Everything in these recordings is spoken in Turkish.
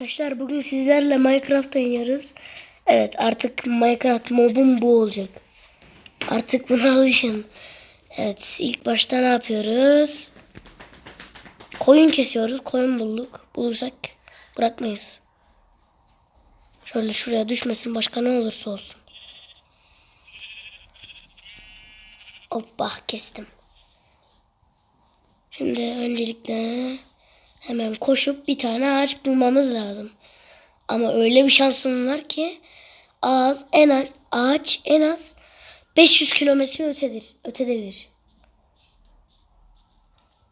Arkadaşlar bugün sizlerle Minecraft oynuyoruz. Evet artık Minecraft mobum bu olacak. Artık buna alışın. Evet ilk başta ne yapıyoruz? Koyun kesiyoruz. Koyun bulduk. Bulursak bırakmayız. Şöyle şuraya düşmesin başka ne olursa olsun. Hoppa kestim. Şimdi öncelikle hemen koşup bir tane ağaç bulmamız lazım. Ama öyle bir şansım var ki ağaç en az, ağaç en az 500 kilometre ötedir, ötededir.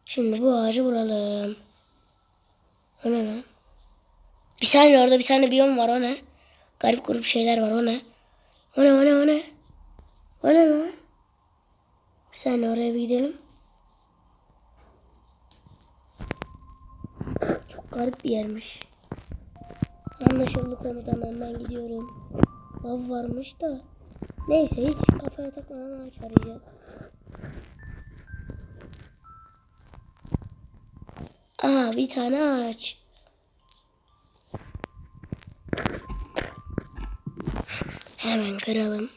Şimdi bu ağacı bulalım. O ne lan? Bir saniye orada bir tane biyom var o ne? Garip grup şeyler var o ne? O ne o ne o ne? O ne lan? Bir saniye oraya bir gidelim. Çok garip bir yermiş. Anlaşıldı komutanım ben gidiyorum. Lav varmış da. Neyse hiç kafaya takmadan ağaç arayacağız. Aa bir tane ağaç. Hemen kıralım.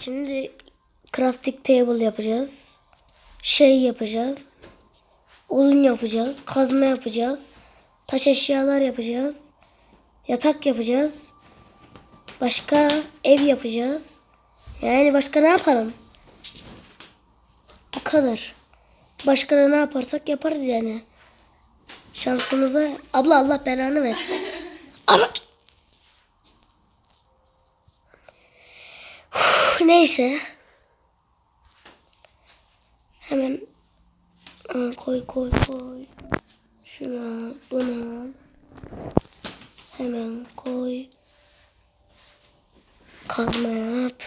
Şimdi crafting table yapacağız. Şey yapacağız. Odun yapacağız. Kazma yapacağız. Taş eşyalar yapacağız. Yatak yapacağız. Başka ev yapacağız. Yani başka ne yapalım? Bu kadar. Başka ne yaparsak yaparız yani. Şansımıza abla Allah belanı versin. Ana. Neyse. Hemen koy koy koy. Şuna buna. Hemen koy. Kazma yap.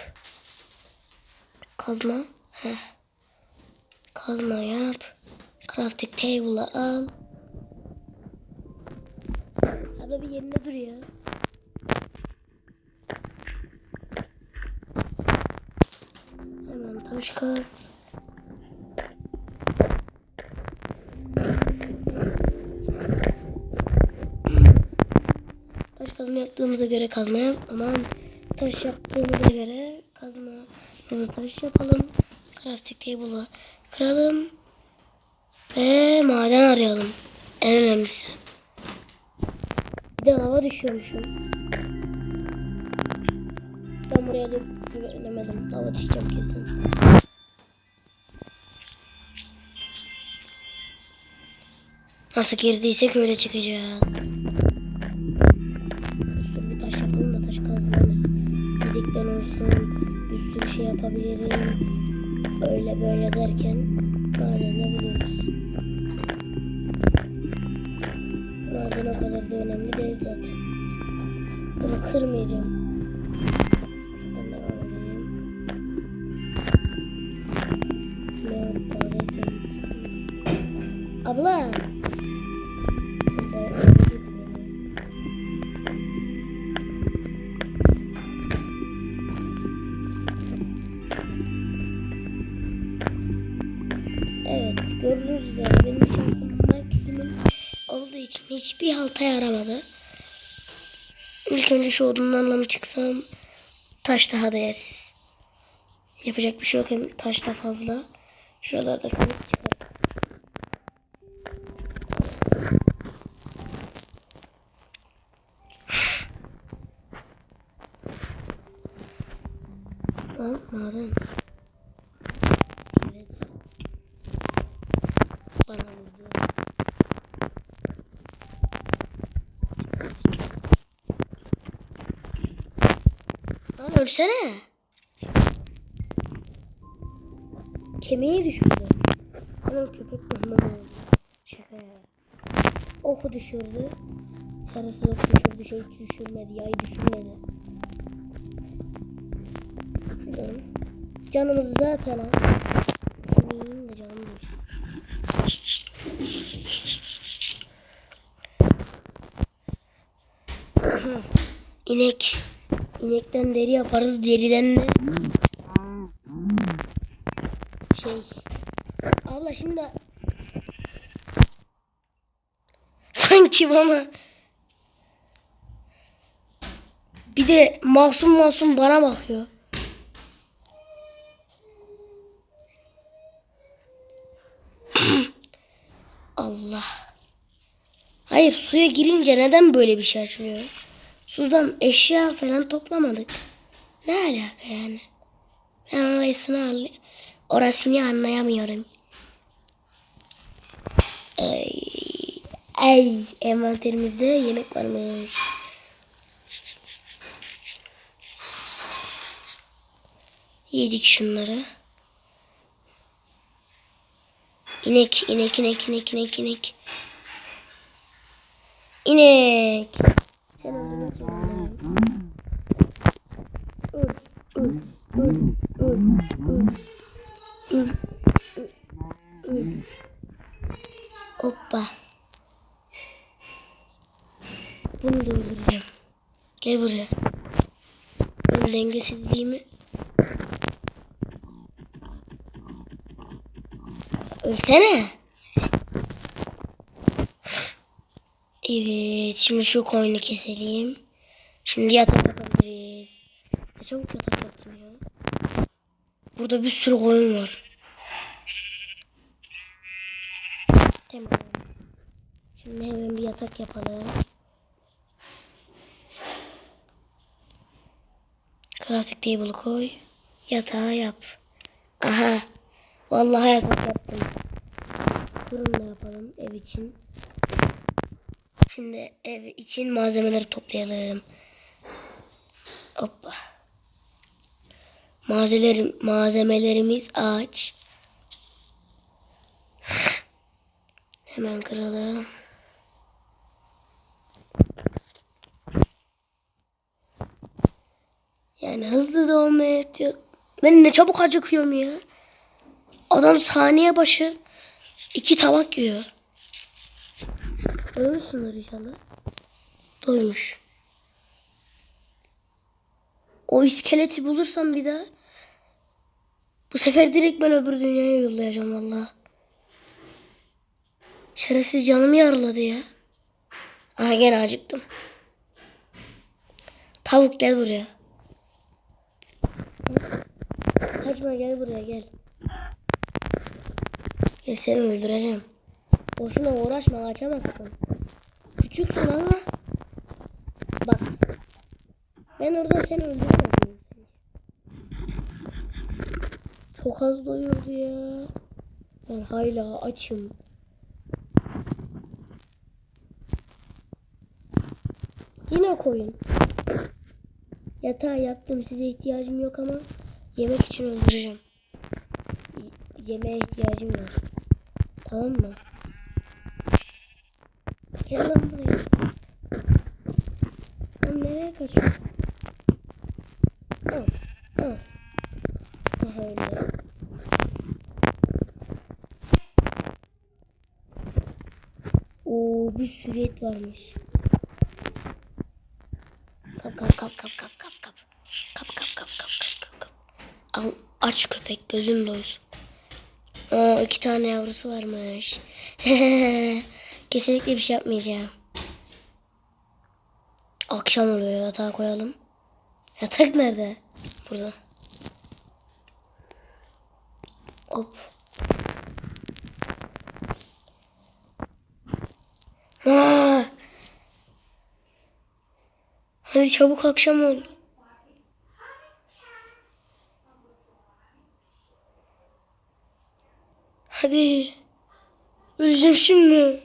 Kazma. Heh. Kazma yap. Crafting table'ı al. Abla bir yerinde dur ya. Taş kaz. Taş kazma yaptığımıza göre kazma yap. Aman taş yaptığımıza göre kazma. Hızlı taş yapalım. Crafting table'ı kıralım. Ve maden arayalım. En önemlisi. Bir de lava düşüyormuşum. Ben buraya da güvenemedim. Lava düşeceğim kesin. Nasıl girdiysek öyle çıkacağız. Sürü bir taş yapalım da taş kazmamız. Dedikten olsun. Bir sürü şey yapabilirim. Öyle böyle derken madenle buluyoruz. Maden o kadar da önemli değil zaten. Bunu kırmayacağım. Halta yaramadı. İlk önce şu odunlarla mı çıksam taş daha değersiz. Yapacak bir şey yok hem taş da fazla. Şuralarda kalıp çıkarız. Lan maden. Evet. Bana vurdu. Lan ölsene. Kemiği düşürdü. Anam köpek mahmur oldu. Şaka ya. Oku düşürdü. Sarısı ok düşürdü. Şey düşürmedi. Yay düşürmedi. Canımız zaten az. Yiyeyim de canım düşsün. İnek. İnekten deri yaparız. Deriden de şey. Abla şimdi sanki bana bir de masum masum bana bakıyor. Allah. Hayır suya girince neden böyle bir şey açılıyor? Sudan eşya falan toplamadık. Ne alaka yani? Ben orasını, orasını anlayamıyorum. Ay, ay envanterimizde yemek varmış. Yedik şunları. İnek, inek, inek, inek, inek, inek. İnek. Öl, öl, öl, öl, öl. Hoppa. Bunu da öldüreceğim. Gel buraya. Benim dengesizliğimi. Ölsene. Evet. Şimdi şu koyunu keselim. Şimdi yatak çabuk yatak yaptım ya. Burada bir sürü koyun var. Tamam. Şimdi hemen bir yatak yapalım. Klasik table koy. Yatağı yap. Aha. Vallahi yatak yaptım. Fırın da yapalım ev için. Şimdi ev için malzemeleri toplayalım. Hoppa. Malzemeler, malzemelerimiz ağaç. Hemen kıralım. Yani hızlı da olmaya yetiyor. Ben ne çabuk acıkıyorum ya. Adam saniye başı iki tabak yiyor. Ölürsünler inşallah. Doymuş. O iskeleti bulursam bir daha bu sefer direkt ben öbür dünyaya yollayacağım valla. Şerefsiz canımı yaraladı ya. Aha gene acıktım. Tavuk gel buraya. Kaçma gel buraya gel. Gel seni öldüreceğim. Boşuna uğraşma kaçamazsın. Küçüksün ama ben orada seni öldürmedim. Çok az doyurdu ya. Ben hala açım. Yine koyun. Yatağı yaptım size ihtiyacım yok ama yemek için öldüreceğim. Yemeğe ihtiyacım var. Tamam mı? Gel lan buraya. Lan nereye kaçıyorsun? Al. Al. Aha öyle. Oo bir sürü varmış. Kap kap kap kap kap kap. Kap kap kap kap kap kap kap. Al aç köpek gözün doysun. Aa iki tane yavrusu varmış. Kesinlikle bir şey yapmayacağım. Akşam oluyor yatağa koyalım. Yatak nerede? Burada. Hop. Aa! Hadi çabuk akşam ol. Hadi. Öleceğim şimdi.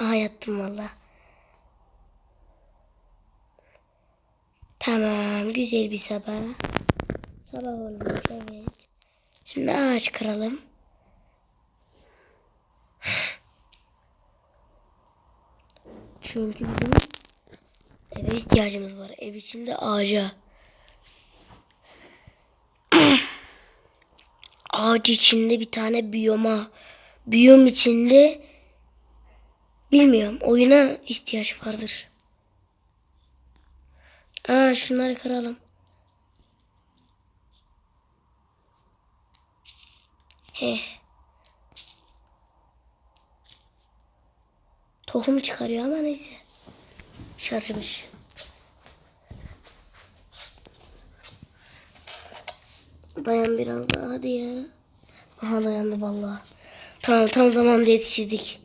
Aha valla. Tamam güzel bir sabah. Sabah olmuş evet. Şimdi ağaç kıralım. Çünkü bizim eve ihtiyacımız var. Ev içinde ağaca. Ağaç içinde bir tane biyoma. Biyom içinde bilmiyorum oyuna ihtiyaç vardır. Hemen şunları kıralım. Heh. Tohum çıkarıyor ama neyse. Şarjmış. Dayan biraz daha hadi ya. Aha dayandı vallahi. Tamam tam zamanda yetiştirdik.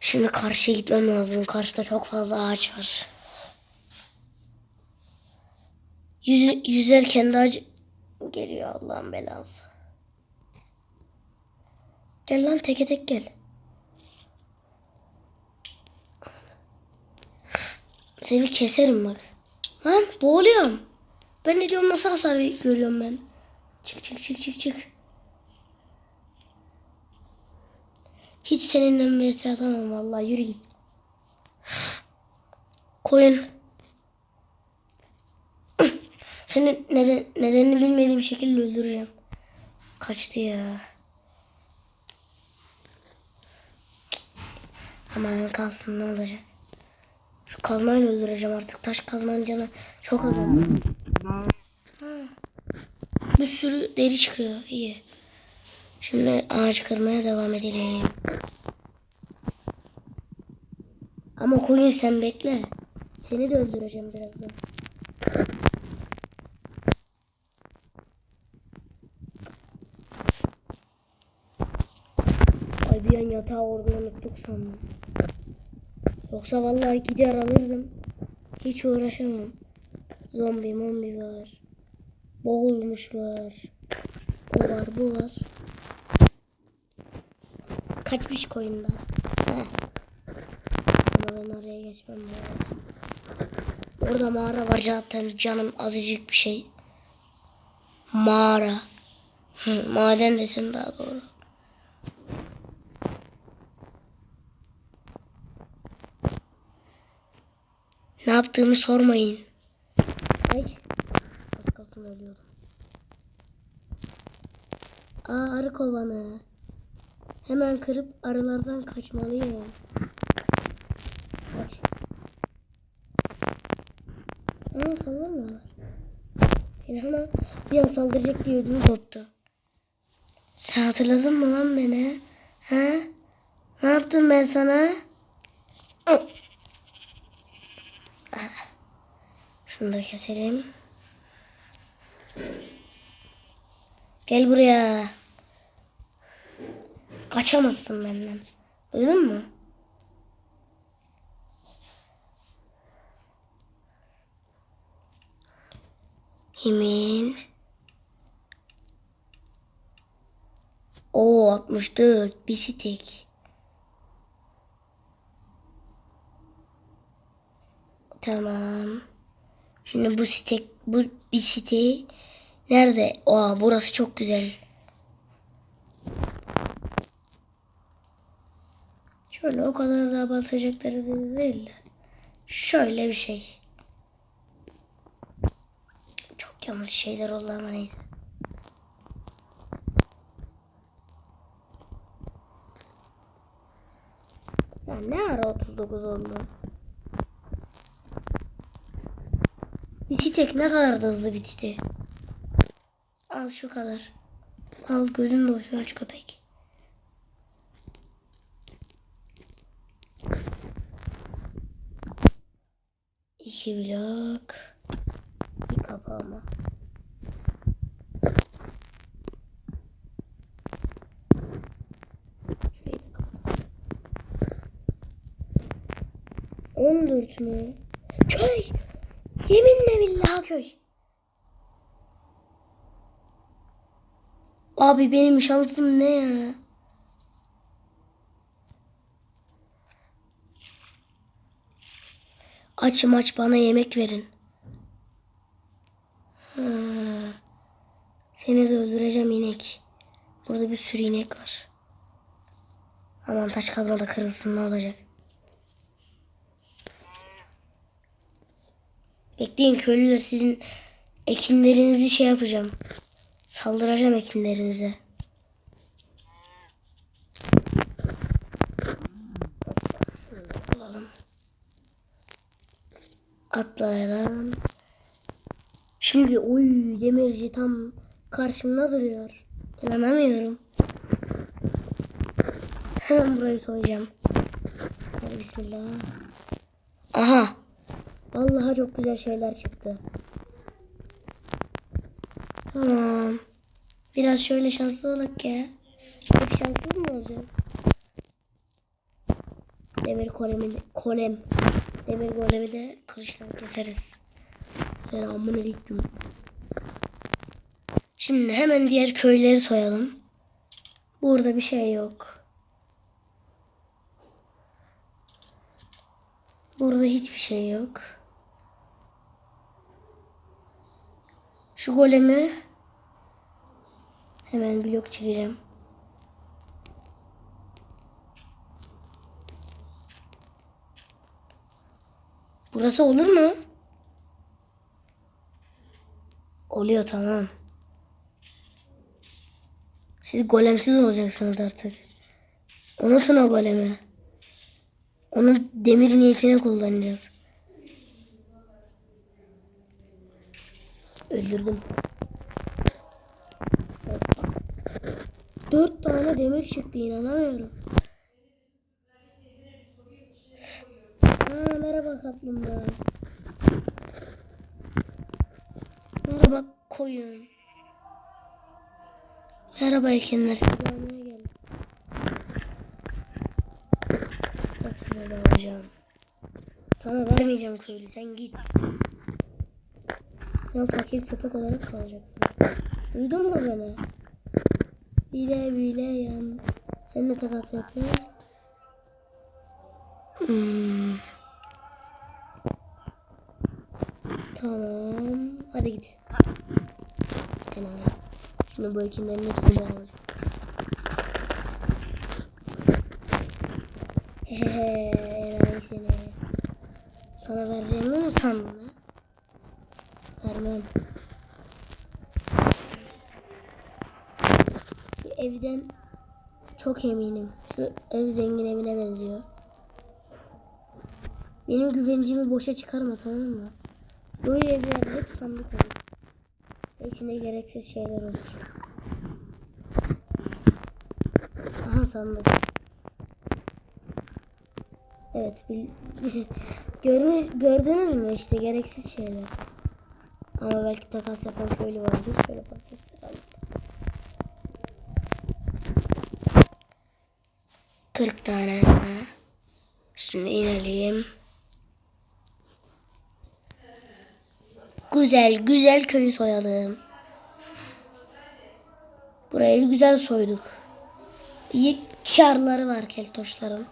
Şimdi karşıya gitmem lazım. Karşıda çok fazla ağaç var. Yüz, yüzerken de acı geliyor Allah'ın belası. Gel lan teke tek gel. Seni keserim bak. Lan boğuluyorum. Ben ne diyorum nasıl hasar görüyorum ben. Çık çık çık çık çık. Hiç seninle mesaj atamam vallahi yürü git. Koyun. Seni neden, nedenini bilmediğim şekilde öldüreceğim. Kaçtı ya. Aman kalsın ne olacak. Şu kazmayla öldüreceğim artık. Taş kazmanın canı çok önemli. Bir sürü deri çıkıyor. İyi. Şimdi ağaç kırmaya devam edelim. Ama koyun sen bekle. Seni de öldüreceğim birazdan. Ay bir an yatağı orada unuttuk sandım. Yoksa vallahi gider alırdım. Hiç uğraşamam. Zombi mombi var. Boğulmuş var. O var bu var. Kaçmış koyunlar. Heh. Ama ben oraya geçmem lazım. Orada mağara var zaten canım azıcık bir şey. Mağara. Hı, maden desem daha doğru. Ne yaptığımı sormayın. Ay. Az kalsın ölüyordum. Aa arı kovanı. Hemen kırıp arılardan kaçmalıyım. Kaç. Aa sallamıyorlar. Beni ama bir an saldıracak diye ödüm koptu. Sen hatırladın mı lan beni? Ha? Ne yaptım ben sana? Şunu da keselim. Gel buraya. Kaçamazsın benden. Duydun mu? Hemen. O 64 bir stek. Tamam. Şimdi bu stek bu bir siteyi nerede? Aa burası çok güzel. Şöyle o kadar da abartacakları da değil de. Şöyle bir şey. Çok yanlış şeyler oldu ama neyse. Ya ne ara 39 oldu? Bisiklet ne kadar da hızlı bitti. Al şu kadar. Al gözün doysun aç köpek. İki blok. Bir kapağıma. Şöyle kapat. On dört mü? Köy! Yeminle billahi köy. Abi benim şansım ne ya? Açım aç bana yemek verin. Ha. Seni de öldüreceğim inek. Burada bir sürü inek var. Aman taş kazma da kırılsın ne olacak? Bekleyin köylüler sizin ekinlerinizi şey yapacağım. Saldıracağım ekinlerinize. Alalım. Atlayalım. Şimdi oy demirci tam karşımda duruyor. İnanamıyorum. Hemen burayı soyacağım. Bismillah. Aha. Vallahi çok güzel şeyler çıktı. Tamam. Biraz şöyle şanslı olak ya. Hep şanssız mı olacağım? Demir kolemi, kolem. Demir golemi de kılıçla keseriz. Selamun aleyküm. Şimdi hemen diğer köyleri soyalım. Burada bir şey yok. Burada hiçbir şey yok. Şu golemi hemen blok çekeceğim. Burası olur mu? Oluyor tamam. Siz golemsiz olacaksınız artık. Unutun o golemi. Onun demir niyetine kullanacağız. Öldürdüm. Dört tane demir çıktı inanamıyorum. Ha, merhaba kaplumbağa. Merhaba koyun. Merhaba ekinler. Silahına gel. Hepsini de alacağım. Sana vermeyeceğim köylü. Sen git. Sen fakir köpek olarak kalacaksın. Duydun mu beni? Bile bile yan. Sen ne takas yapıyorsun? Hmm. Tamam. Hadi git. Şimdi bu ekinlerin hepsini ben alacağım. Hehehe enayi. Sana vereceğimi mi sandın Vermem. Şu evden çok eminim. Şu ev zengin evine benziyor. Benim güvencimi boşa çıkarma tamam mı? Böyle evlerde hep sandık olur. Ve gereksiz şeyler olur. Aha sandık. Evet Görmüş, gördünüz mü işte gereksiz şeyler. Ama belki takas yapan köylü vardır. Şöyle bakacağız. 40 tane. Şimdi inelim. Güzel güzel köyü soyalım. Burayı güzel soyduk. İyi karları var keltoşların.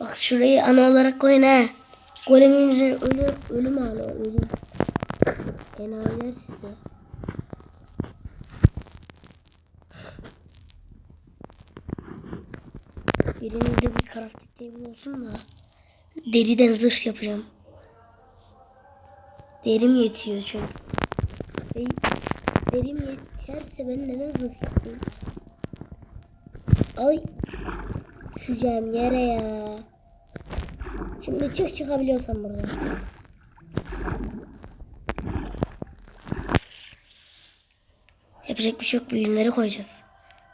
Bak şurayı ana olarak koyun ha. Golemimizin ölüm, ölüm hali ölüm. Enayiler size. Birimizde bir crafting table olsun da deriden zırh yapacağım. Derim yetiyor çünkü. Ve derim yeterse ben neden zırh yapayım? Ay. Düşeceğim yere ya. Şimdi çık çıkabiliyorsan buradan. Yapacak bir şey yok. Büyünleri koyacağız.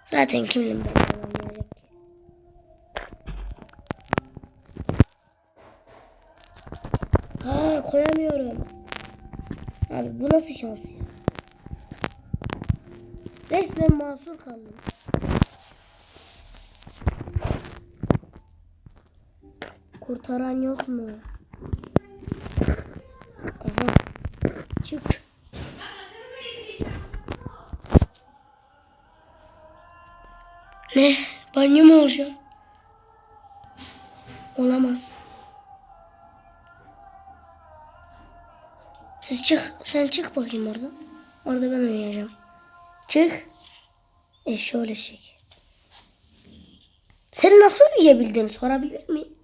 Zaten kimlim ben. Ha koyamıyorum. Abi bu nasıl şans ya? Resmen mahsur kaldım. Kurtaran yok mu? Aha. Çık. Ne? Banyo mu olacağım? Olamaz. Siz çık. Sen çık bakayım oradan. Orada ben uyuyacağım. Çık. E şöyle çek. Sen nasıl uyuyabildin sorabilir miyim?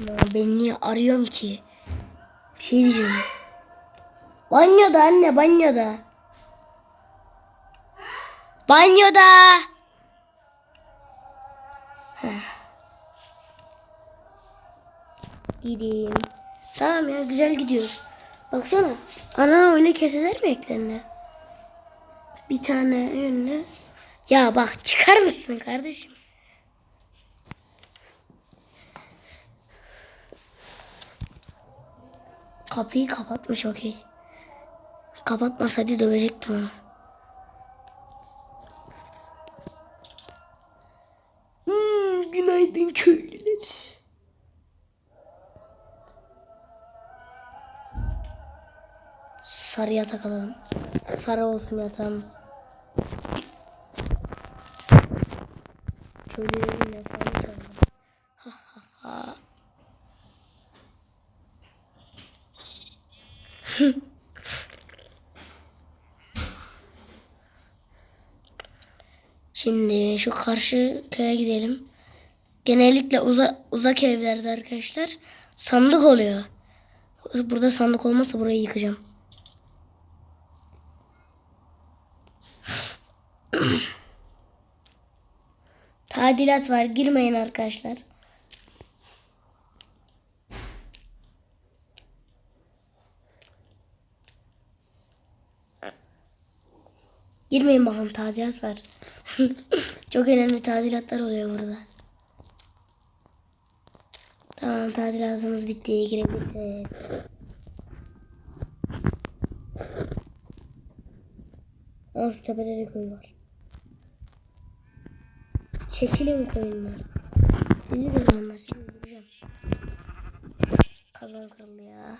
Ama ben niye arıyorum ki? Bir şey diyeceğim. Banyoda anne banyoda. Banyoda. Gideyim. Tamam ya güzel gidiyoruz. Baksana. Ana oyunu keseler mi eklerine? Bir tane önüne. Ya bak çıkar mısın kardeşim? Kapıyı kapatmış okey. Kapatmasaydı dövecektim onu. Hmm, günaydın köylüler. Sarı yatak alalım. Sarı olsun yatağımız. Köylülerin yatağını çalalım. Ha ha ha. Şimdi şu karşı köye gidelim. Genellikle uza, uzak evlerde arkadaşlar sandık oluyor. Burada sandık olmazsa burayı yıkacağım. Tadilat var. Girmeyin arkadaşlar. Girmeyin bakın tadilat var. Çok önemli tadilatlar oluyor burada. Tamam tadilatımız bitti. Girebiliriz. Şu tepede de köy var. Çekilin koyunlar. Sizi de zanla seni öldüreceğim. Kazan kırıldı ya.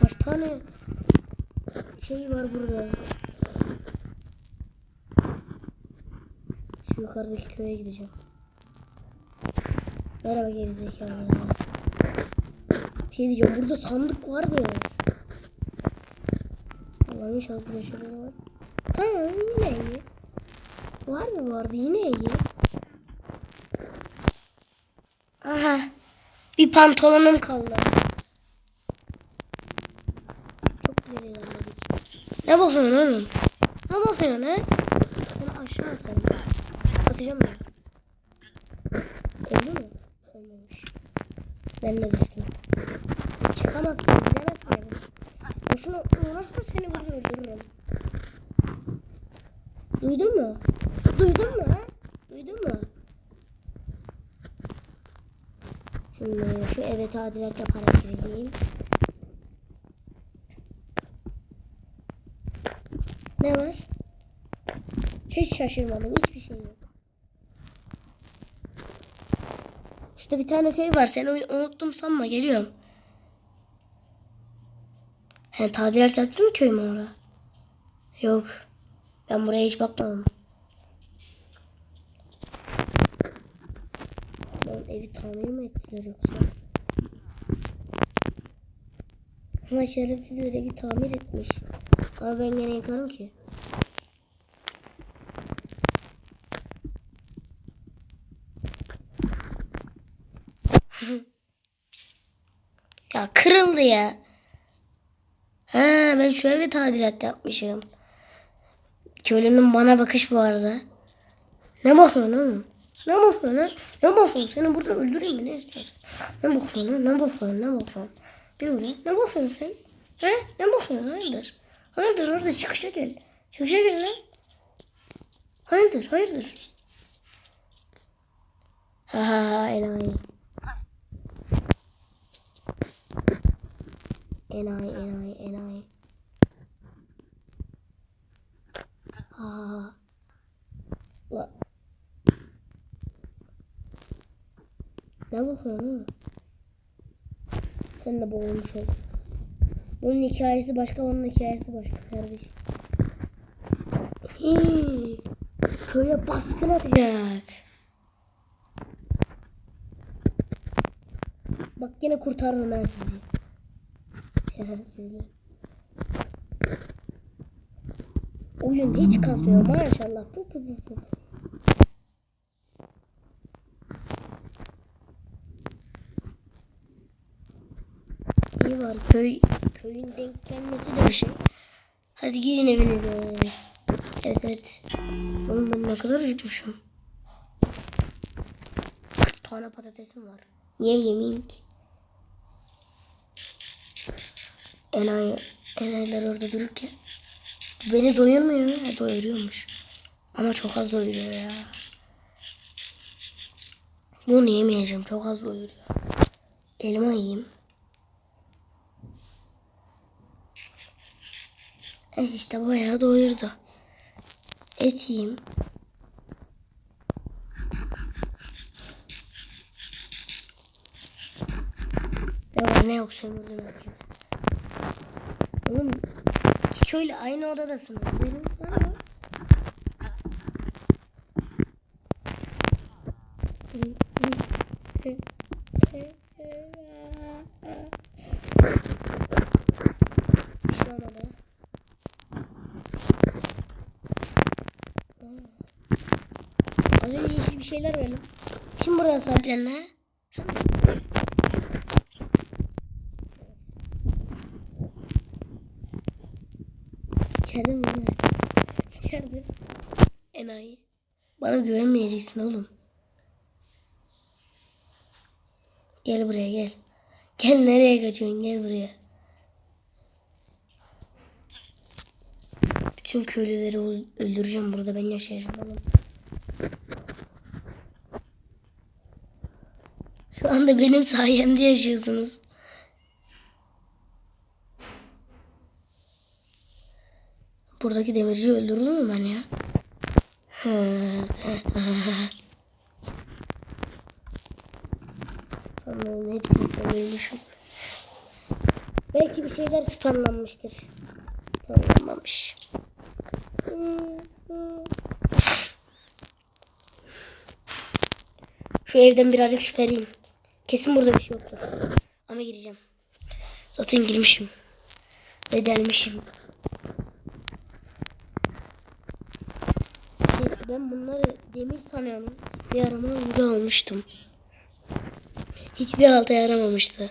Kaç tane şey var burada. Yukarıdaki köye gideceğim. Merhaba gerizekalı. Bir şey diyeceğim burada sandık var mı? Allah'ım inşallah güzel şeyler var. Tamam yine iyi. Var mı vardı yine iyi. Aha. Bir pantolonum kaldı. Çok güzel ilerledik. Ne bakıyorsun oğlum? Ne bakıyorsun he? Atacağım ben. Öldü mü? Ölmemiş. Ben de düştüm. Çıkamazsın. Gidemezsin. yani. Boşuna uğraşma seni burada öldürürüm. Duydun mu? Duydun mu ha? Duydun mu? Şimdi şu eve tadilat yaparak gireyim. Ne var? Hiç şaşırmadım. Hiçbir şey yok. İşte bir tane köy var. Seni unuttum sanma. Geliyorum. He, tadilat yaptın mı köy mü orada? Yok. Ben buraya hiç bakmadım. Ben evi tamir mi ettiler yoksa? Ama şerefsizler evi tamir etmiş. Ama ben gene yıkarım ki. Ya kırıldı ya. Ha ben şu evi tadilat yapmışım. Köylünün bana bakış bu arada. Ne bakıyorsun oğlum? Ne bakıyorsun ha? Ne bakıyorsun? Seni burada öldüreyim mi? Ne istiyorsun? Ne bakıyorsun ha? Ne bakıyorsun? Ne bakıyorsun? Bir buraya. Ne bakıyorsun sen? He? Ne bakıyorsun? Hayırdır? Hayırdır orada çıkışa gel. Çıkışa gel lan. Hayırdır? Hayırdır? Ha ha ha. Enayi enayi enayi. Ha. La. Ne bakıyorsun oğlum? Sen de boğulmuş ol. Bunun hikayesi başka, onun hikayesi başka kardeşim. Hii. Köye baskın atacak. Bak yine kurtarırım ben sizi. Şerefsizler. Oyun hiç kasmıyor maşallah. Pu pu pu pu. İyi var köy köyün denk gelmesi de bir şey. Hadi girin evinize. Evet evet. Oğlum ben ne kadar acıkmışım. tane patatesim var. Niye yemeyeyim ki? Enayi, enayiler orada dururken. Beni doyurmuyor. Ha, doyuruyormuş. Ama çok az doyuruyor ya. Bunu yemeyeceğim. Çok az doyuruyor. Elma yiyeyim. Eh işte bayağı doyurdu. Et yiyeyim. Ya ne yok sömürdüm herkese. Oğlum şöyle aynı odadasınız. Benim sana. Az önce yeşil bir şeyler gördüm. Kim buraya sahiplendi ha? İçeride mi? İçeride. Enayi. Bana güvenmeyeceksin oğlum. Gel buraya gel. Gel nereye kaçıyorsun gel buraya. Bütün köylüleri öl- öldüreceğim burada ben yaşayacağım oğlum. Şu anda benim sayemde yaşıyorsunuz. Buradaki demirci öldürür mü ben ya? Allah'ım hepsini ölmüşüm. Belki bir şeyler spamlanmıştır. Spamlanmamış. Şu evden birazcık şüpheliyim. Kesin burada bir şey yoktur. Ama gireceğim. Zaten girmişim. Ve delmişim. Neyse, Ben bunları demir sanıyorum. Bir arama burada almıştım. Hiçbir halta yaramamıştı.